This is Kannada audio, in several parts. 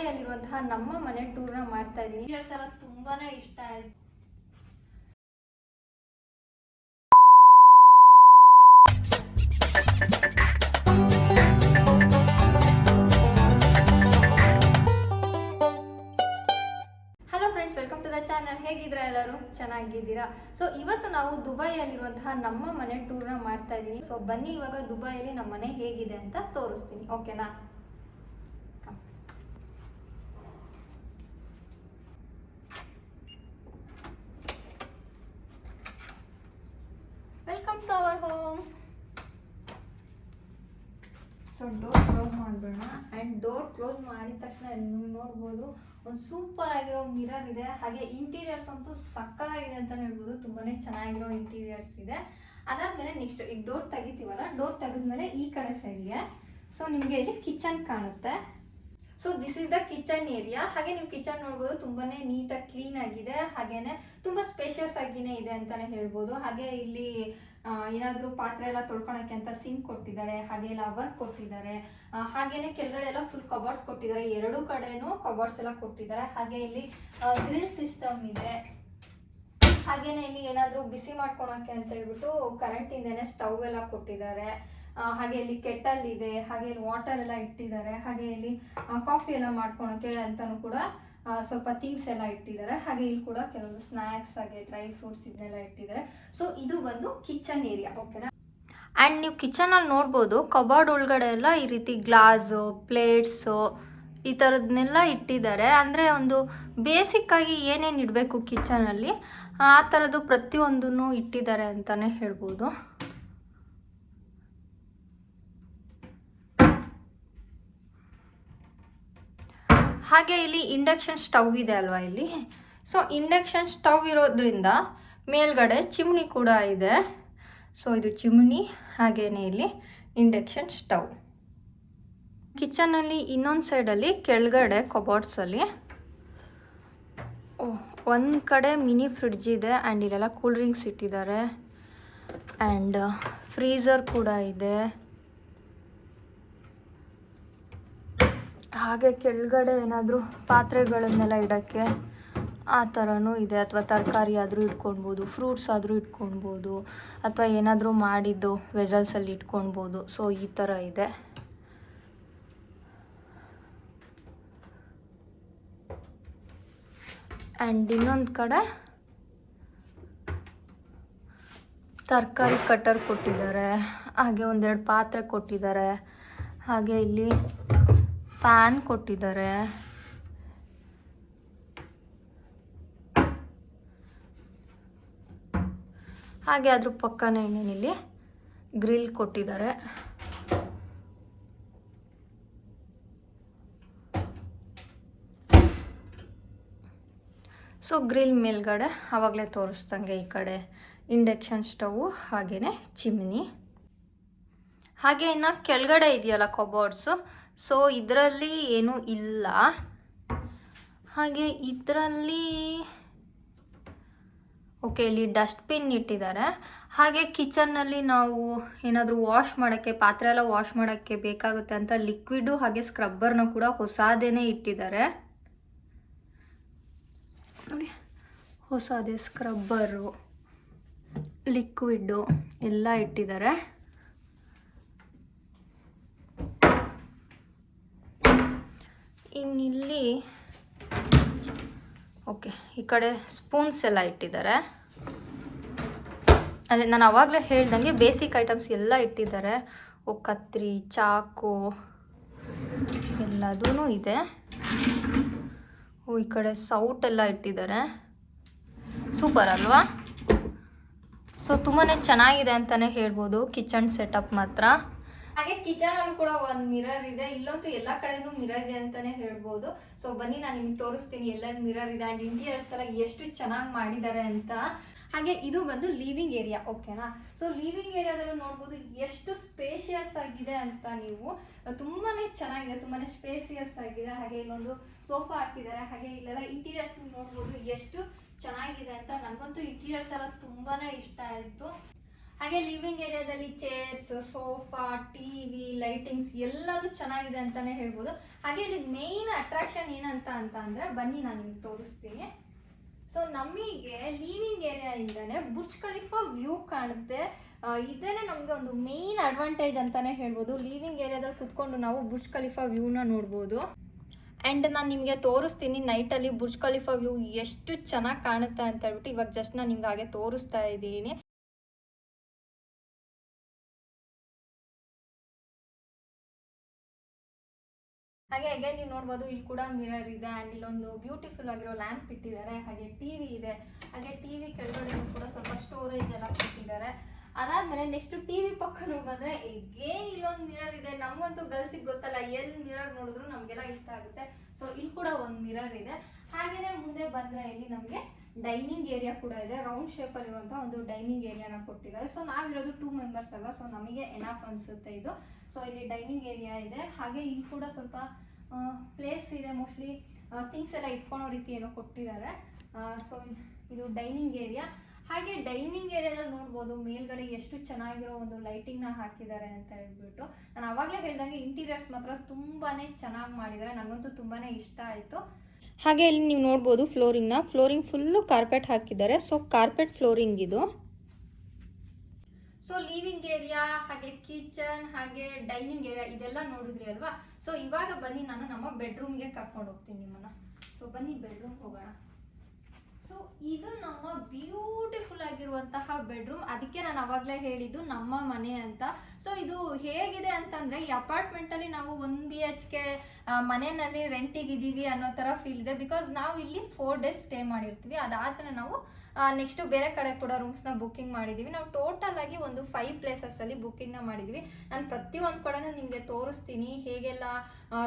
ದುಬೈಯಲ್ಲಿರುವಂತಹ ನಮ್ಮ ಮನೆ ಟೂರ್ನ ಮಾಡ್ತಾ ಇದ್ದೀನಿ. ಸಲ ತುಂಬಾನೇ ಇಷ್ಟ ಆಯ್ತು. ಚಾನಲ್ ಎಲ್ಲರೂ? ಚೆನ್ನಾಗಿದ್ದೀರಾ? ಸೊ ಇವತ್ತು ನಾವು ದುಬೈಯಲ್ಲಿರುವಂತಹ ನಮ್ಮ ಮನೆ ಟೂರ್ನ ಮಾಡ್ತಾ ಇದ್ದೀನಿ. ಸೊ ಬನ್ನಿ ಇವಾಗ ದುಬೈಯಲ್ಲಿ ನಮ್ಮ ಮನೆ ಹೇಗಿದೆ ಅಂತ ತೋರಿಸ್ತೀನಿ. ಓಕೆನಾ welcome to our home so door close ಮಾಡಬೇಡ. ಆ್ಯಂಡ್ ಡೋರ್ ಕ್ಲೋಸ್ ಮಾಡಿದ ತಕ್ಷಣ ನೀವು ನೋಡ್ಬೋದು, ಒಂದು ಸೂಪರ್ ಆಗಿರೋ ಮಿರರ್ ಇದೆ. ಹಾಗೆ ಇಂಟೀರಿಯರ್ಸ್ ಅಂತೂ ಸಕ್ಕತ್ತಾಗಿದೆ ಅಂತಲೇ ಹೇಳ್ಬೋದು. ತುಂಬಾ ಚೆನ್ನಾಗಿರೋ ಇಂಟೀರಿಯರ್ಸ್ ಇದೆ. ಅದಾದಮೇಲೆ ನೆಕ್ಸ್ಟ್ ಈಗ ಡೋರ್ ತೆಗಿತೀವಲ್ಲ ಡೋರ್ ತೆಗೆದ್ಮೇಲೆ ಈ ಕಡೆ ಸೈಡ್ಗೆ ಸೊ ನಿಮಗೆ ಇಲ್ಲಿ ಕಿಚನ್ ಕಾಣುತ್ತೆ. So this is the kitchen area ಹಾಗೆ ನೀವು ಕಿಚನ್ ನೋಡ್ಬೋದು, ತುಂಬಾನೇ ನೀಟಾಗಿ ಕ್ಲೀನ್ ಆಗಿದೆ. ಹಾಗೇನೆ ತುಂಬಾ ಸ್ಪೇಷಿಯಸ್ ಆಗಿನೇ ಇದೆ ಅಂತಾನೆ ಹೇಳ್ಬೋದು. ಹಾಗೆ ಇಲ್ಲಿ ಏನಾದ್ರೂ ಪಾತ್ರೆ ಎಲ್ಲ ತೊಳ್ಕೊಳಕ್ಕೆ ಅಂತ ಸಿಂಕ್ ಕೊಟ್ಟಿದ್ದಾರೆ, ಹಾಗೆ ಲವರ್ ಕೊಟ್ಟಿದ್ದಾರೆ. ಹಾಗೇನೆ ಕೆಳಗಡೆ ಎಲ್ಲ ಫುಲ್ ಕಬರ್ಡ್ಸ್ ಕೊಟ್ಟಿದ್ದಾರೆ. ಎರಡು ಕಡೆನೂ ಕಬರ್ಡ್ಸ್ ಎಲ್ಲ ಕೊಟ್ಟಿದ್ದಾರೆ. ಹಾಗೆ ಇಲ್ಲಿ ಗ್ರಿಲ್ ಸಿಸ್ಟಮ್ ಇದೆ. ಹಾಗೇನೆ ಇಲ್ಲಿ ಏನಾದರೂ ಬಿಸಿ ಮಾಡ್ಕೊಳಕ್ಕೆ ಅಂತ ಹೇಳ್ಬಿಟ್ಟು ಇಂದೇನೆ ಸ್ಟವ್ ಎಲ್ಲ ಕೊಟ್ಟಿದ್ದಾರೆ. ಹಾಗೆ ಇಲ್ಲಿ ಕೆಟ್ಟಲ್ಲಿದೆ ಇದೆ. ಹಾಗೆ ಇಲ್ಲಿ ವಾಟರ್ ಎಲ್ಲ ಇಟ್ಟಿದ್ದಾರೆ. ಹಾಗೆ ಇಲ್ಲಿ ಕಾಫಿ ಎಲ್ಲ ಮಾಡ್ಕೊಳಕ್ಕೆ ಅಂತಲೂ ಕೂಡ ಸ್ವಲ್ಪ ಥಿಂಗ್ಸ್ ಎಲ್ಲ ಇಟ್ಟಿದ್ದಾರೆ. ಹಾಗೆ ಇಲ್ಲಿ ಕೂಡ ಕೆಲವೊಂದು ಸ್ನ್ಯಾಕ್ಸ್ ಹಾಗೆ ಡ್ರೈ ಫ್ರೂಟ್ಸ್ ಇದನ್ನೆಲ್ಲ ಇಟ್ಟಿದ್ದಾರೆ. ಸೊ ಇದು ಒಂದು ಕಿಚನ್ ಏರಿಯಾ ಓಕೆನಾ ಆ್ಯಂಡ್ ನೀವು ಕಿಚನಲ್ಲಿ ನೋಡ್ಬೋದು ಕಬಾರ್ಡ್ ಒಳಗಡೆ ಎಲ್ಲ ಈ ರೀತಿ ಗ್ಲಾಸು ಪ್ಲೇಟ್ಸು ಈ ಥರದನ್ನೆಲ್ಲ ಇಟ್ಟಿದ್ದಾರೆ. ಅಂದರೆ ಒಂದು ಬೇಸಿಕ್ಕಾಗಿ ಏನೇನು ಇಡಬೇಕು ಕಿಚನಲ್ಲಿ ಆ ಥರದ್ದು ಪ್ರತಿಯೊಂದನ್ನು ಇಟ್ಟಿದ್ದಾರೆ ಅಂತಲೇ ಹೇಳ್ಬೋದು. ಹಾಗೆ ಇಲ್ಲಿ ಇಂಡಕ್ಷನ್ ಸ್ಟವ್ ಇದೆ ಅಲ್ವಾ ಇಲ್ಲಿ? ಸೊ ಇಂಡಕ್ಷನ್ ಸ್ಟವ್ ಇರೋದ್ರಿಂದ ಮೇಲ್ಗಡೆ ಚಿಮ್ನಿ ಕೂಡ ಇದೆ. ಸೊ ಇದು ಚಿಮ್ನಿ, ಹಾಗೇನೆ ಇಲ್ಲಿ ಇಂಡಕ್ಷನ್ ಸ್ಟವ್ ಕಿಚನಲ್ಲಿ ಇನ್ನೊಂದು ಸೈಡಲ್ಲಿ ಕೆಳಗಡೆ ಕಬಾರ್ಡ್ಸಲ್ಲಿ ಒಂದು ಕಡೆ ಮಿನಿ ಫ್ರಿಡ್ಜ್ ಇದೆ ಆ್ಯಂಡ್ ಇಲ್ಲೆಲ್ಲ ಕೂಲ್ ಡ್ರಿಂಕ್ಸ್ ಇಟ್ಟಿದ್ದಾರೆ. ಆ್ಯಂಡ್ ಫ್ರೀಝರ್ ಕೂಡ ಇದೆ. ಹಾಗೆ ಕೆಳಗಡೆ ಏನಾದರೂ ಪಾತ್ರೆಗಳನ್ನೆಲ್ಲ ಇಡೋಕ್ಕೆ ಆ ಥರನೂ ಇದೆ. ಅಥವಾ ತರಕಾರಿ ಆದರೂ ಇಟ್ಕೊಳ್ಬೋದು ಫ್ರೂಟ್ಸ್ ಆದರೂ ಇಟ್ಕೊಳ್ಬೋದು ಅಥವಾ ಏನಾದರೂ ಮಾಡಿದ್ದು ವೆಸಲ್ಸಲ್ಲಿ ಇಟ್ಕೊಳ್ಬೋದು ಸೊ ಈ ಥರ ಇದೆ. ಆ್ಯಂಡ್ ಇನ್ನೊಂದು ಕಡೆ ತರಕಾರಿ ಕಟ್ಟರ್ ಕೊಟ್ಟಿದ್ದಾರೆ. ಹಾಗೆ ಒಂದೆರಡು ಪಾತ್ರೆ ಕೊಟ್ಟಿದ್ದಾರೆ. ಹಾಗೆ ಇಲ್ಲಿ ಪ್ಯಾನ್ ಕೊಟ್ಟಿದ್ದಾರೆ. ಹಾಗೆ ಅದ್ರ ಪಕ್ಕನೇ ಇನ್ನೇನಿಲ್ಲಿ? ಗ್ರಿಲ್ ಕೊಟ್ಟಿದ್ದಾರೆ. ಸೊ ಗ್ರಿಲ್ ಮೇಲ್ಗಡೆ ಆವಾಗಲೇ ತೋರಿಸ್ದಂಗೆ ಈ ಕಡೆ ಇಂಡಕ್ಷನ್ ಸ್ಟವು ಹಾಗೆಯೇ ಚಿಮ್ನಿ. ಹಾಗೆ ಇನ್ನು ಕೆಳಗಡೆ ಇದೆಯಲ್ಲ ಕಬೋರ್ಡ್ಸು ಸೊ ಇದರಲ್ಲಿ ಏನೂ ಇಲ್ಲ. ಹಾಗೆ ಇದರಲ್ಲಿ, ಓಕೆ, ಇಲ್ಲಿ ಡಸ್ಟ್ಬಿನ್ ಇಟ್ಟಿದ್ದಾರೆ. ಹಾಗೆ ಕಿಚನ್ನಲ್ಲಿ ನಾವು ಏನಾದರೂ ವಾಶ್ ಮಾಡೋಕ್ಕೆ, ಪಾತ್ರೆ ಎಲ್ಲ ವಾಶ್ ಮಾಡೋಕ್ಕೆ ಬೇಕಾಗುತ್ತೆ ಅಂತ ಲಿಕ್ವಿಡು ಹಾಗೆ ಸ್ಕ್ರಬ್ಬರ್ನ ಕೂಡ ಹೊಸಾದೇನೆ ಇಟ್ಟಿದ್ದಾರೆ. ನೋಡಿ, ಹೊಸದೇ ಸ್ಕ್ರಬ್ಬರು ಲಿಕ್ವಿಡ್ಡು ಎಲ್ಲ ಇಟ್ಟಿದ್ದಾರೆ. ಇನ್ನಿಲ್ಲಿ ಓಕೆ ಈ ಕಡೆ ಸ್ಪೂನ್ಸ್ ಎಲ್ಲ ಇಟ್ಟಿದ್ದಾರೆ. ಅದೇ ನಾನು ಆವಾಗಲೇ ಹೇಳ್ದಂಗೆ ಬೇಸಿಕ್ ಐಟಮ್ಸ್ ಎಲ್ಲ ಇಟ್ಟಿದ್ದಾರೆ. ಓ, ಕತ್ರಿ, ಚಾಕು ಎಲ್ಲದೂ ಇದೆ. ಓ, ಈ ಕಡೆ ಸೌಟ್ ಎಲ್ಲ ಇಟ್ಟಿದ್ದಾರೆ. ಸೂಪರ್ ಅಲ್ವಾ? ಸೊ ತುಂಬಾ ಚೆನ್ನಾಗಿದೆ ಅಂತಲೇ ಹೇಳ್ಬೋದು ಕಿಚನ್ ಸೆಟಪ್ ಮಾತ್ರ. ಹಾಗೆ ಕಿಚನ್ ಅಲ್ಲೂ ಕೂಡ ಒಂದು ಮಿರರ್ ಇದೆ. ಇಲ್ಲಂತೂ ಎಲ್ಲ ಕಡೆನೂ ಮಿರರ್ ಇದೆ ಅಂತಾನೆ ಹೇಳ್ಬೋದು. ಸೊ ಬನ್ನಿ ನಾನು ನಿಮ್ಗೆ ತೋರಿಸ್ತೀನಿ ಎಲ್ಲ ಮಿರರ್ ಇದೆ ಅಂಡ್ ಇಂಟೀರಿಯರ್ಸ್ ಎಲ್ಲ ಎಷ್ಟು ಚೆನ್ನಾಗಿ ಮಾಡಿದ್ದಾರೆ ಅಂತ. ಹಾಗೆ ಇದು ಬಂದು ಲಿವಿಂಗ್ ಏರಿಯಾ ಓಕೆನಾ ಸೊ ಲಿವಿಂಗ್ ಏರಿಯಾದಲ್ಲೂ ನೋಡ್ಬೋದು ಎಷ್ಟು ಸ್ಪೇಷಿಯಸ್ ಆಗಿದೆ ಅಂತ ನೀವು. ತುಂಬಾನೇ ಚೆನ್ನಾಗಿದೆ, ತುಂಬಾನೇ ಸ್ಪೇಸಿಯಸ್ ಆಗಿದೆ. ಹಾಗೆ ಇಲ್ಲೊಂದು ಸೋಫಾ ಹಾಕಿದ್ದಾರೆ. ಹಾಗೆ ಇಲ್ಲೆಲ್ಲ ಇಂಟೀರಿಯರ್ಸ್ ನೋಡ್ಬೋದು ಎಷ್ಟು ಚೆನ್ನಾಗಿದೆ ಅಂತ. ನನಗಂತೂ ಇಂಟೀರಿಯರ್ಸ್ ಎಲ್ಲ ತುಂಬಾನೇ ಇಷ್ಟ ಆಯಿತು. ಹಾಗೆ ಲಿವಿಂಗ್ ಏರಿಯಾದಲ್ಲಿ ಚೇರ್ಸ್ ಸೋಫಾ ಟಿವಿ ಲೈಟಿಂಗ್ಸ್ ಎಲ್ಲದೂ ಚೆನ್ನಾಗಿದೆ ಅಂತಾನೆ ಹೇಳ್ಬೋದು. ಹಾಗೆ ಇಲ್ಲಿ ಮೇನ್ ಅಟ್ರಾಕ್ಷನ್ ಏನಂತ ಅಂತ ಅಂದ್ರೆ ಬನ್ನಿ ನಾನು ನಿಮ್ಗೆ ತೋರಿಸ್ತೀನಿ. ಸೊ ನಮಗೆ ಲೀವಿಂಗ್ ಇಂದಾನೆ ಬುರ್ಜ್ ಖಲೀಫಾ ವ್ಯೂ ಕಾಣುತ್ತೆ. ಇದೇ ಇದೇನೆ ನಮಗೆ ಒಂದು ಮೇನ್ ಅಡ್ವಾಂಟೇಜ್ ಅಂತಾನೆ ಹೇಳ್ಬೋದು. ಲೀವಿಂಗ್ ಏರಿಯಾದಲ್ಲಿ ಕುತ್ಕೊಂಡು ನಾವು ಬುರ್ಜ್ ಖಲೀಫಾ ವ್ಯೂನ ನೋಡ್ಬೋದು. ಆ್ಯಂಡ್ ನಾನು ನಿಮಗೆ ತೋರಿಸ್ತೀನಿ ನೈಟಲ್ಲಿ ಬುರ್ಜ್ ಖಲೀಫಾ ವ್ಯೂ ಎಷ್ಟು ಚೆನ್ನಾಗಿ ಕಾಣುತ್ತೆ ಅಂತ ಹೇಳ್ಬಿಟ್ಟು ಇವಾಗ ಜಸ್ಟ್ ನಾನು ನಿಮ್ಗೆ ಹಾಗೆ ತೋರಿಸ್ತಾ ಇದ್ದೀನಿ. ಹಾಗೆ ಹಾಗೆ ನೀವು ನೋಡ್ಬೋದು, ಇಲ್ಲಿ ಕೂಡ ಮಿರರ್ ಇದೆ ಆ್ಯಂಡ್ ಇಲ್ಲೊಂದು ಬ್ಯೂಟಿಫುಲ್ ಆಗಿರೋ ಲ್ಯಾಂಪ್ ಇಟ್ಟಿದ್ದಾರೆ. ಹಾಗೆ ಟಿವಿ ಇದೆ. ಹಾಗೆ ಟಿವಿ ಕೆಳಗಡೆ ಕೂಡ ಸ್ವಲ್ಪ ಸ್ಟೋರೇಜ್ ಎಲ್ಲ ಕೊಟ್ಟಿದ್ದಾರೆ. ಅದಾದ್ಮೇಲೆ ನೆಕ್ಸ್ಟ್ ಟಿವಿ ಪಕ್ಕನೂ ಬಂದ್ರೆ ಏನ್ ಇಲ್ಲೊಂದು ಮಿರರ್ ಇದೆ. ನಮಗಂತೂ ಗರ್ಲ್ಸಿಗೆ ಗೊತ್ತಲ್ಲ ಎಲ್ಲಿ ಮಿರರ್ ನೋಡಿದ್ರು ನಮಗೆಲ್ಲ ಇಷ್ಟ ಆಗುತ್ತೆ. ಸೊ ಇಲ್ಲಿ ಕೂಡ ಒಂದು ಮಿರರ್ ಇದೆ. ಹಾಗೆಯೇ ಮುಂದೆ ಬಂದ್ರೆ ಇಲ್ಲಿ ನಮಗೆ ಡೈನಿಂಗ್ ಏರಿಯಾ ಕೂಡ ಇದೆ. ರೌಂಡ್ ಶೇಪ್ ಅಲ್ಲಿರುವಂತಹ ಒಂದು ಡೈನಿಂಗ್ ಏರಿಯಾನ ಕೊಟ್ಟಿದ್ದಾರೆ. ಸೊ ನಾವಿರೋದು ಟೂ ಮೆಂಬರ್ಸ್ ಅಲ್ವಾ? ಸೊ ನಮಗೆ ಎನಾಫ್ ಅನ್ಸುತ್ತೆ ಇದು. ಸೊ ಇಲ್ಲಿ ಡೈನಿಂಗ್ ಏರಿಯಾ ಇದೆ. ಹಾಗೆ ಇಲ್ಲಿ ಕೂಡ ಸ್ವಲ್ಪ ಪ್ಲೇಸ್ ಇದೆ ಮೋಸ್ಟ್ಲಿ ಥಿಂಗ್ಸ್ ಎಲ್ಲ ಇಟ್ಕೊಳ್ಳೋ ರೀತಿ ಏನೋ ಕೊಟ್ಟಿದ್ದಾರೆ. ಸೊ ಇದು ಡೈನಿಂಗ್ ಏರಿಯಾ. ಹಾಗೆ ಡೈನಿಂಗ್ ಏರಿಯಾದಲ್ಲಿ ನೋಡ್ಬೋದು, ಮೇಲ್ಗಡೆ ಎಷ್ಟು ಚೆನ್ನಾಗಿರೋ ಒಂದು ಲೈಟಿಂಗ್ನ ಹಾಕಿದ್ದಾರೆ ಅಂತ ಹೇಳ್ಬಿಟ್ಟು. ನಾನು ಅವಾಗಲೇ ಹೇಳಿದಂಗೆ ಇಂಟೀರಿಯರ್ಸ್ ಮಾತ್ರ ತುಂಬಾ ಚೆನ್ನಾಗಿ ಮಾಡಿದ್ದಾರೆ. ನನಗಂತೂ ತುಂಬಾ ಇಷ್ಟ ಆಯಿತು. ಹಾಗೆ ಇಲ್ಲಿ ನೀವು ನೋಡ್ಬೋದು ಫ್ಲೋರಿಂಗ್ನ. ಫ್ಲೋರಿಂಗ್ ಫುಲ್ಲು ಕಾರ್ಪೆಟ್ ಹಾಕಿದ್ದಾರೆ. ಸೊ ಕಾರ್ಪೆಟ್ ಫ್ಲೋರಿಂಗ್ ಇದು. ಸೊ ಲಿವಿಂಗ್ ಏರಿಯಾ ಹಾಗೆ ಕಿಚನ್ ಹಾಗೆ ಡೈನಿಂಗ್ ಏರಿಯಾ ಇದೆಲ್ಲ ನೋಡಿದ್ರಿ ಅಲ್ವಾ? ಸೊ ಇವಾಗ ಬನ್ನಿ, ನಾನು ನಮ್ಮ ಬೆಡ್ರೂಮ್ಗೆ ಕರ್ಕೊಂಡು ಹೋಗ್ತೀನಿ ನಿಮ್ಮನ್ನ. ಸೊ ಬನ್ನಿ ಬೆಡ್ರೂಮ್ಗೆ ಹೋಗೋಣ. ಸೊ ಇದು ನಮ್ಮ ಬ್ಯೂಟಿಫುಲ್ ಆಗಿರುವಂತಹ ಬೆಡ್ರೂಮ್ ಅದಕ್ಕೆ ನಾನು ಅವಾಗಲೇ ಹೇಳಿದ್ದು ನಮ್ಮ ಮನೆ ಅಂತ. ಸೊ ಇದು ಹೇಗಿದೆ ಅಂತಂದ್ರೆ, ಈ ಅಪಾರ್ಟ್ಮೆಂಟ್ ಅಲ್ಲಿ ನಾವು ಒನ್ ಬಿ ಎಚ್ ಕೆ ಮನೆಯಲ್ಲಿ ರೆಂಟಿಗೆ ಅನ್ನೋ ತರ ಫೀಲ್ ಇದೆ. ಬಿಕಾಸ್ ನಾವು ಇಲ್ಲಿ ಫೋರ್ ಡೇಸ್ ಸ್ಟೇ ಮಾಡಿರ್ತೀವಿ. ಅದಾದ್ರೆ ನಾವು ನೆಕ್ಸ್ಟ್ ಬೇರೆ ಕಡೆ ಕೂಡ ರೂಮ್ಸ್ನ ಬುಕ್ಕಿಂಗ್ ಮಾಡಿದ್ದೀವಿ ನಾವು ಟೋಟಲ್ ಆಗಿ ಒಂದು ಫೈವ್ ಪ್ಲೇಸಸ್ಸಲ್ಲಿ ಬುಕ್ಕಿಂಗ್ನ ಮಾಡಿದ್ದೀವಿ ನಾನು ಪ್ರತಿಯೊಂದು ಕಡೆನೂ ನಿಮಗೆ ತೋರಿಸ್ತೀನಿ. ಹೇಗೆಲ್ಲ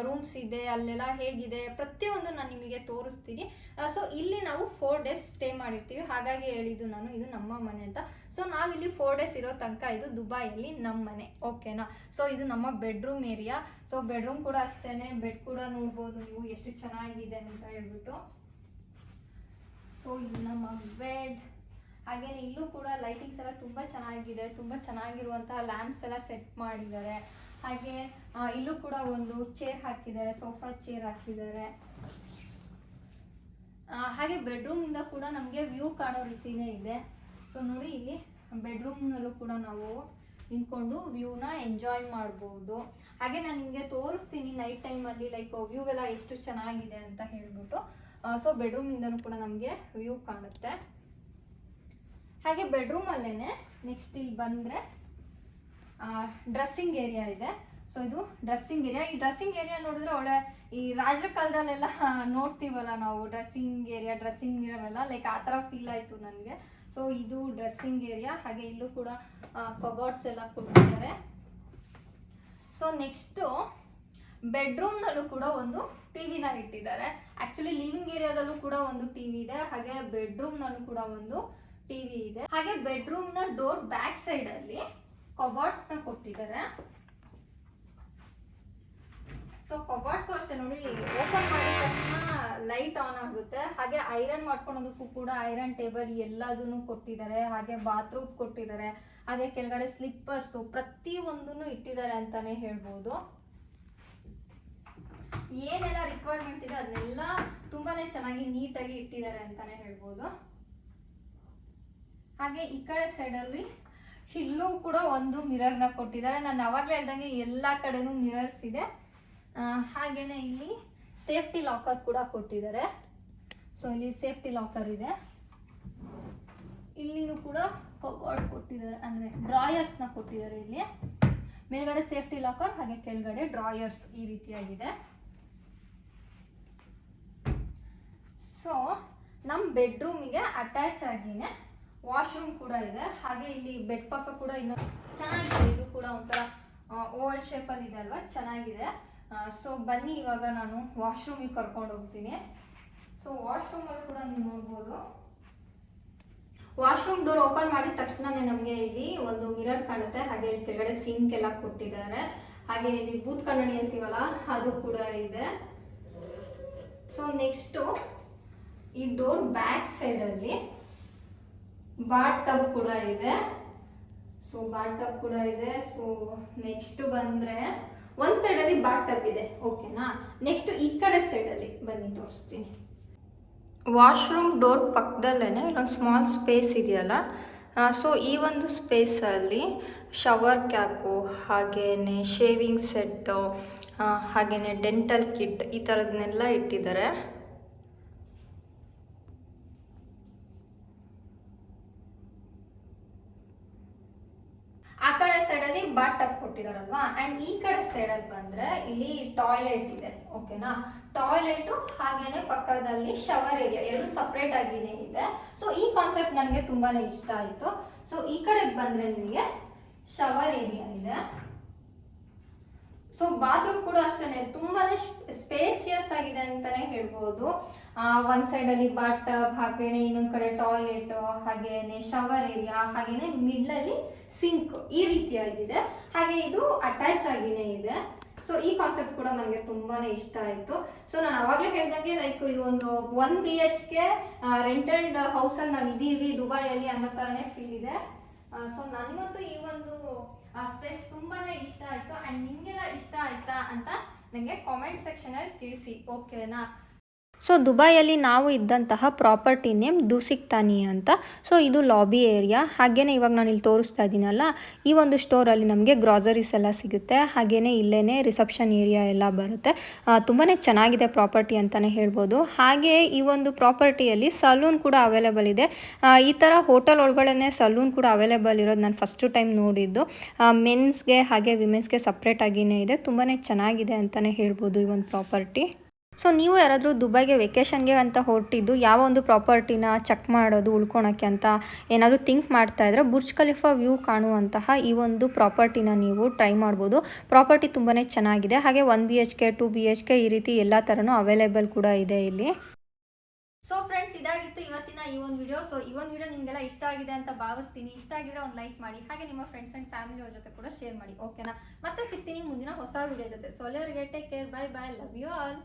ರೂಮ್ಸ್ ಇದೆ, ಅಲ್ಲೆಲ್ಲ ಹೇಗಿದೆ, ಪ್ರತಿಯೊಂದು ನಾನು ನಿಮಗೆ ತೋರಿಸ್ತೀನಿ. ಸೊ ಇಲ್ಲಿ ನಾವು ಫೋರ್ ಡೇಸ್ ಸ್ಟೇ ಮಾಡಿರ್ತೀವಿ. ಹಾಗಾಗಿ ಹೇಳಿದ್ದು ನಾನು, ಇದು ನಮ್ಮ ಮನೆ ಅಂತ. ಸೊ ನಾವಿಲ್ಲಿ ಫೋರ್ ಡೇಸ್ ಇರೋ ತನಕ ಇದು ದುಬೈಯಲ್ಲಿ ನಮ್ಮ ಮನೆ ಓಕೆನಾ ಸೊ ಇದು ನಮ್ಮ ಬೆಡ್ರೂಮ್ ಏರಿಯಾ ಸೊ ಬೆಡ್ರೂಮ್ ಕೂಡ ಅಷ್ಟೇ ಬೆಡ್ ಕೂಡ ನೋಡ್ಬೋದು ನೀವು, ಎಷ್ಟು ಚೆನ್ನಾಗಿದೆ ಅಂತ ಹೇಳ್ಬಿಟ್ಟು. ಸೊ ಇದು ನಮ್ಮ ಬೆಡ್ ಹಾಗೇನೆ ಇಲ್ಲೂ ಕೂಡ ಲೈಟಿಂಗ್ಸ್ ಎಲ್ಲ ತುಂಬ ಚೆನ್ನಾಗಿದೆ, ತುಂಬ ಚೆನ್ನಾಗಿರುವಂತಹ ಲ್ಯಾಂಪ್ಸ್ ಎಲ್ಲ ಸೆಟ್ ಮಾಡಿದ್ದಾರೆ. ಹಾಗೆ ಇಲ್ಲೂ ಕೂಡ ಒಂದು ಚೇರ್ ಹಾಕಿದ್ದಾರೆ ಸೋಫಾ ಚೇರ್ ಹಾಕಿದ್ದಾರೆ. ಹಾಗೆ ಬೆಡ್ರೂಮಿಂದ ಕೂಡ ನಮಗೆ ವ್ಯೂ ಕಾಣೋ ರೀತಿನೇ ಇದೆ. ಸೊ ನೋಡಿ ಇಲ್ಲಿ ಬೆಡ್ರೂಮ್ನಲ್ಲೂ ಕೂಡ ನಾವು ನಿಂತ್ಕೊಂಡು ವ್ಯೂನ ಎಂಜಾಯ್ ಮಾಡ್ಬೋದು. ಹಾಗೆ ನಾನು ನಿಮಗೆ ತೋರಿಸ್ತೀನಿ ನೈಟ್ ಟೈಮಲ್ಲಿ ಲೈಕ್ ವ್ಯೂ ಎಲ್ಲ ಎಷ್ಟು ಚೆನ್ನಾಗಿದೆ ಅಂತ ಹೇಳ್ಬಿಟ್ಟು. ಸೊ ಬೆಡ್ರೂಮಿಂದನೂ ಕೂಡ ನಮಗೆ ವ್ಯೂ ಕಾಣುತ್ತೆ. ಹಾಗೆ ಬೆಡ್ರೂಮಲ್ಲೇ ನೆಕ್ಸ್ಟ್ ಇಲ್ಲಿ ಬಂದರೆ ಡ್ರೆಸ್ಸಿಂಗ್ ಏರಿಯಾ ಇದೆ. ಸೊ ಇದು ಡ್ರೆಸ್ಸಿಂಗ್ ಏರಿಯಾ ಈ ಡ್ರೆಸ್ಸಿಂಗ್ ಏರಿಯಾ ನೋಡಿದ್ರೆ ಒಳ್ಳೆ ಈ ರಾಜರ ಕಾಲದಲ್ಲೆಲ್ಲ ನೋಡ್ತೀವಲ್ಲ ನಾವು dressing area dressing mirror like ಆ ಥರ ಫೀಲ್ ಆಯಿತು ನನಗೆ. ಸೊ ಇದು ಡ್ರೆಸ್ಸಿಂಗ್ ಏರಿಯಾ ಹಾಗೆ ಇಲ್ಲೂ ಕೂಡ ಕಬಾರ್ಡ್ಸ್ ಎಲ್ಲ ಕೊಟ್ಟಿದ್ದಾರೆ ಸೊ ನೆಕ್ಸ್ಟು ಬೆಡ್ರೂಮ್ನಲ್ಲೂ ಕೂಡ ಒಂದು ಟಿವಿನ ಇಟ್ಟಿದ್ದಾರೆ. ಆಕ್ಚುಲಿ ಲಿವಿಂಗ್ ಏರಿಯಾದಲ್ಲೂ ಕೂಡ ಒಂದು ಟಿವಿ ಇದೆ. ಹಾಗೆ ಬೆಡ್ರೂಮ್ನಲ್ಲೂ ಕೂಡ ಒಂದು ಟಿವಿ ಇದೆ. ಹಾಗೆ ಬೆಡ್ರೂಮ್ನ ಡೋರ್ ಬ್ಯಾಕ್ ಸೈಡ್ ಅಲ್ಲಿ ಕಬಾರ್ಡ್ಸ್ನ ಕೊಟ್ಟಿದ್ದಾರೆ. ಸೊ ಕಬಾರ್ಡ್ಸ್ ಅಷ್ಟೇ ನೋಡಿ ಓಪನ್ ಮಾಡಿದ ತಕ್ಷಣ ಲೈಟ್ ಆನ್ ಆಗುತ್ತೆ. ಹಾಗೆ ಐರನ್ ಮಾಡ್ಕೊಳೋದಕ್ಕೂ ಕೂಡ ಐರನ್ ಟೇಬಲ್ ಎಲ್ಲದನ್ನು ಕೊಟ್ಟಿದ್ದಾರೆ. ಹಾಗೆ ಬಾತ್ರೂಮ್ ಕೊಟ್ಟಿದ್ದಾರೆ. ಹಾಗೆ ಕೆಳಗಡೆ ಸ್ಲಿಪ್ಪರ್ಸು ಪ್ರತಿ ಒಂದನ್ನು ಇಟ್ಟಿದ್ದಾರೆ ಅಂತಾನೆ ಹೇಳ್ಬೋದು. ಏನೆಲ್ಲ ರಿಕ್ವೈರ್ಮೆಂಟ್ ಇದೆ ಅದನ್ನೆಲ್ಲ ತುಂಬಾನೇ ಚೆನ್ನಾಗಿ ನೀಟಾಗಿ ಇಟ್ಟಿದ್ದಾರೆ ಅಂತಾನೆ ಹೇಳ್ಬೋದು. ಹಾಗೆ ಈ ಕಡೆ ಸೈಡಲ್ಲಿ ಇಲ್ಲೂ ಕೂಡ ಒಂದು ಮಿರರ್ನ ಕೊಟ್ಟಿದ್ದಾರೆ. ನಾನು ಅವಾಗಲೇ ಹೇಳ್ದಂಗೆ ಎಲ್ಲ ಕಡೆನೂ ಮಿರರ್ಸ್ ಇದೆ. ಹಾಗೇನೆ ಇಲ್ಲಿ ಸೇಫ್ಟಿ ಲಾಕರ್ ಕೂಡ ಕೊಟ್ಟಿದ್ದಾರೆ. ಸೊ ಇಲ್ಲಿ ಸೇಫ್ಟಿ ಲಾಕರ್ ಇದೆ. ಇಲ್ಲಿನೂ ಕೂಡ ಕವರ್ ಕೊಟ್ಟಿದ್ದಾರೆ. ಅಂದರೆ ಡ್ರಾಯರ್ಸ್ನ ಕೊಟ್ಟಿದ್ದಾರೆ ಇಲ್ಲಿ. ಮೇಲ್ಗಡೆ ಸೇಫ್ಟಿ ಲಾಕರ್ ಹಾಗೆ ಕೆಳಗಡೆ ಡ್ರಾಯರ್ಸ್ ಈ ರೀತಿಯಾಗಿದೆ. ಸೊ ನಮ್ಮ ಬೆಡ್ರೂಮಿಗೆ ಅಟ್ಯಾಚ್ ಆಗಿನೇ ವಾಶ್ರೂಮ್ ಕೂಡ ಇದೆ. ಹಾಗೆ ಇಲ್ಲಿ ಬೆಡ್ ಪಕ್ಕ ಕೂಡ ಇನ್ನೂ ಚೆನ್ನಾಗಿದೆ. ಇದು ಕೂಡ ಒಂಥರ ಓಲ್ಡ್ ಶೇಪಲ್ಲಿ ಇದೆ ಅಲ್ವಾ? ಚೆನ್ನಾಗಿದೆ. ಸೊ ಬನ್ನಿ, ಇವಾಗ ನಾನು ವಾಶ್ರೂಮಿಗೆ ಕರ್ಕೊಂಡು ಹೋಗ್ತೀನಿ. ಸೊ ವಾಶ್ರೂಮಲ್ಲಿ ಕೂಡ ನೀವು ನೋಡ್ಬೋದು. ವಾಶ್ರೂಮ್ ಡೋರ್ ಓಪನ್ ಮಾಡಿದ ತಕ್ಷಣನೇ ನಮಗೆ ಇಲ್ಲಿ ಒಂದು ಮಿರರ್ ಕಾಣುತ್ತೆ. ಹಾಗೆ ಇಲ್ಲಿ ಕೆಳಗಡೆ ಸಿಂಕ್ ಎಲ್ಲ ಕೊಟ್ಟಿದ್ದಾರೆ. ಹಾಗೆ ಇಲ್ಲಿ ಬೂತ್ ಕನ್ನಡಿ ಅಂತೀವಲ್ಲ, ಅದು ಕೂಡ ಇದೆ. ಸೊ ನೆಕ್ಸ್ಟು ಈ ಡೋರ್ ಬ್ಯಾಕ್ ಸೈಡಲ್ಲಿ ಬಾಟ್ ಟಬ್ ಕೂಡ ಇದೆ. ಸೊ ಬಾಟ್ ಟಬ್ ಕೂಡ ಇದೆ. ಸೊ ನೆಕ್ಸ್ಟ್ ಬಂದರೆ ಒಂದು ಸೈಡಲ್ಲಿ ಬಾಟ್ ಟಬ್ ಇದೆ. ಓಕೆನಾ ನೆಕ್ಸ್ಟ್ ಈ ಕಡೆ ಸೈಡಲ್ಲಿ ಬನ್ನಿ, ತೋರಿಸ್ತೀನಿ. ವಾಶ್ರೂಮ್ ಡೋರ್ ಪಕ್ಕದಲ್ಲೇ ಇಲ್ಲೊಂದು ಸ್ಮಾಲ್ ಸ್ಪೇಸ್ ಇದೆಯಲ್ಲ? ಸೊ ಈ ಒಂದು ಸ್ಪೇಸಲ್ಲಿ ಶವರ್ ಕ್ಯಾಪು ಹಾಗೆಯೇ ಶೇವಿಂಗ್ ಸೆಟ್ಟು ಹಾಗೆಯೇ ಡೆಂಟಲ್ ಕಿಟ್ ಈ ಥರದನ್ನೆಲ್ಲ ಇಟ್ಟಿದ್ದಾರೆ ಆ ಕಡೆ ಬಾಟ್ ಟಬ್ ಕೊಟ್ಟಿದಾರಲ್ವಾ ಅಂಡ್ ಈ ಕಡೆ ಸೈಡಲ್ಲಿ ಬಂದ್ರೆ ಇಲ್ಲಿ ಟಾಯ್ಲೆಟ್ ಇದೆ ಓಕೆನಾ ಟಾಯ್ಲೆಟ್ ಹಾಗೇನೆ ಪಕ್ಕದಲ್ಲಿ ಶವರ್ ಏರಿಯಾ ಎರಡು ಸಪ್ರೇಟ್ ಆಗಿನೇ ಇದೆ. ಸೊ ಈ ಕಾನ್ಸೆಪ್ಟ್ ನನಗೆ ತುಂಬಾನೇ ಇಷ್ಟ ಆಯಿತು. ಸೊ ಈ ಕಡೆಗೆ ಬಂದ್ರೆ ನಿಮಗೆ ಶವರ್ ಏರಿಯಾ ಇದೆ. ಸೊ ಬಾತ್ರೂಮ್ ಕೂಡ ಅಷ್ಟೇ ತುಂಬಾನೇ ಸ್ಪೇಸಿಯಸ್ ಆಗಿದೆ ಅಂತಾನೆ ಹೇಳ್ಬೋದು. ಒಂದ್ ಸೈಡ್ ಅಲ್ಲಿ ಬಾಟ್ ಹಾಗೇನೆ ಇನ್ನೊಂದ್ ಕಡೆ ಟಾಯ್ಲೆಟ್ ಹಾಗೇನೆ ಶವರ್ ಏರಿಯಾ ಹಾಗೇನೆ ಮಿಡ್ಲ್ ಅಲ್ಲಿ ಸಿಂಕ್ ಈ ರೀತಿಯಾಗಿದೆ. ಹಾಗೆ ಇದು ಅಟ್ಯಾಚ್ ಆಗಿನೇ ಇದೆ. ಸೊ ಈ ಕಾನ್ಸೆಪ್ಟ್ ಕೂಡ ನನಗೆ ತುಂಬಾನೇ ಇಷ್ಟ ಆಯ್ತು. ಸೊ ನಾನು ಅವಾಗಲೇ ಹೇಳ್ದಂಗೆ ಲೈಕ್ ಇದು ಒಂದು one B H K rented ಹೌಸಲ್ಲಿ ನಾವು ಇದೀವಿ, ದುಬೈಯಲ್ಲಿ ಅನ್ನೋ ಥರನೇ ಫೀಲ್ ಇದೆ. ಸೊ ನನಗಂತೂ ಈ ಒಂದು ಸ್ಪೇಸ್ ತುಂಬಾನೇ ಇಷ್ಟ ಆಯಿತು. ಅಂಡ್ ನಿಮಗೆಲ್ಲ ಇಷ್ಟ ಆಯ್ತಾ ಅಂತ ನನಗೆ ಕಾಮೆಂಟ್ ಸೆಕ್ಷನಲ್ಲಿ ತಿಳಿಸಿ. ಓಕೆನಾ ಸೊ ದುಬೈಯಲ್ಲಿ ನಾವು ಇದ್ದಂತಹ ಪ್ರಾಪರ್ಟಿ ನೇಮ್ ದೂಸಿಕ್ತಾನಿ ಅಂತ. ಸೊ ಇದು ಲಾಬಿ ಏರಿಯಾ ಹಾಗೇನೆ ಇವಾಗ ನಾನು ಇಲ್ಲಿ ತೋರಿಸ್ತಾ ಇದ್ದೀನಲ್ಲ ಈ ಒಂದು ಸ್ಟೋರಲ್ಲಿ ನಮಗೆ ಗ್ರಾಸರೀಸ್ ಎಲ್ಲ ಸಿಗುತ್ತೆ. ಹಾಗೇನೆ ಇಲ್ಲೇ ರಿಸೆಪ್ಷನ್ ಏರಿಯಾ ಎಲ್ಲ ಬರುತ್ತೆ. ತುಂಬಾ ಚೆನ್ನಾಗಿದೆ ಪ್ರಾಪರ್ಟಿ ಅಂತಲೇ ಹೇಳ್ಬೋದು. ಹಾಗೆ ಈ ಒಂದು ಪ್ರಾಪರ್ಟಿಯಲ್ಲಿ ಸಲೂನ್ ಕೂಡ ಅವೈಲೇಬಲ್ ಇದೆ. ಈ ಥರ ಹೋಟೆಲ್ ಒಳಗಡೆ ಸಲೂನ್ ಕೂಡ ಅವೈಲೇಬಲ್ ಇರೋದು ನಾನು ಫಸ್ಟು ಟೈಮ್ ನೋಡಿದ್ದು. ಮೆನ್ಸ್ಗೆ ಹಾಗೆ ವಿಮೆನ್ಸ್ಗೆ ಸಪ್ರೇಟ್ ಆಗಿನೇ ಇದೆ. ತುಂಬಾ ಚೆನ್ನಾಗಿದೆ ಅಂತಲೇ ಹೇಳ್ಬೋದು ಈ ಒಂದು ಪ್ರಾಪರ್ಟಿ ಸೊ ನೀವು ಯಾರಾದರೂ ದುಬೈಗೆ ವೆಕೇಷನ್ಗೆ ಅಂತ ಹೊರಟಿದ್ದು ಯಾವ ಒಂದು ಪ್ರಾಪರ್ಟಿನ ಚೆಕ್ ಮಾಡೋದು, ಉಳ್ಕೊಳಕ್ಕೆ ಅಂತ ಏನಾದರೂ ಥಿಂಕ್ ಮಾಡ್ತಾ ಇದ್ರೆ ಬುರ್ಜ್ ಖಲೀಫಾ ವ್ಯೂ ಕಾಣುವಂತಹ ಈ ಒಂದು ಪ್ರಾಪರ್ಟಿನ ನೀವು ಟ್ರೈ ಮಾಡ್ಬೋದು. ಪ್ರಾಪರ್ಟಿ ತುಂಬಾ ಚೆನ್ನಾಗಿದೆ. ಹಾಗೆ one B H K two B H K ಈ ರೀತಿ ಎಲ್ಲ ಥರನೂ ಅವೈಲೇಬಲ್ ಕೂಡ ಇದೆ ಇಲ್ಲಿ. ಸೊ ಫ್ರೆಂಡ್ಸ್ ಇದಾಗಿತ್ತು ಇವತ್ತಿನ ಈ ಒಂದು ವಿಡಿಯೋ ಸೊ ಈ ಒಂದು ವಿಡಿಯೋ ನಿಮಗೆಲ್ಲ ಇಷ್ಟ ಆಗಿದೆ ಅಂತ ಭಾವಿಸ್ತೀನಿ. ಇಷ್ಟ ಆಗಿದ್ರೆ ಒಂದು ಲೈಕ್ ಮಾಡಿ. ಹಾಗೆ ನಿಮ್ಮ ಫ್ರೆಂಡ್ಸ್ ಆ್ಯಂಡ್ ಫ್ಯಾಮಿಲಿ ಅವ್ರ ಜೊತೆ ಕೂಡ ಶೇರ್ ಮಾಡಿ. ಓಕೆನಾ ಮತ್ತೆ ಸಿಗ್ತೀನಿ ಮುಂದಿನ ಹೊಸ ವಿಡಿಯೋ ಜೊತೆ. ಸೊ ಅಲ್ಲಿವರೆಗೆ take care bye bye love you all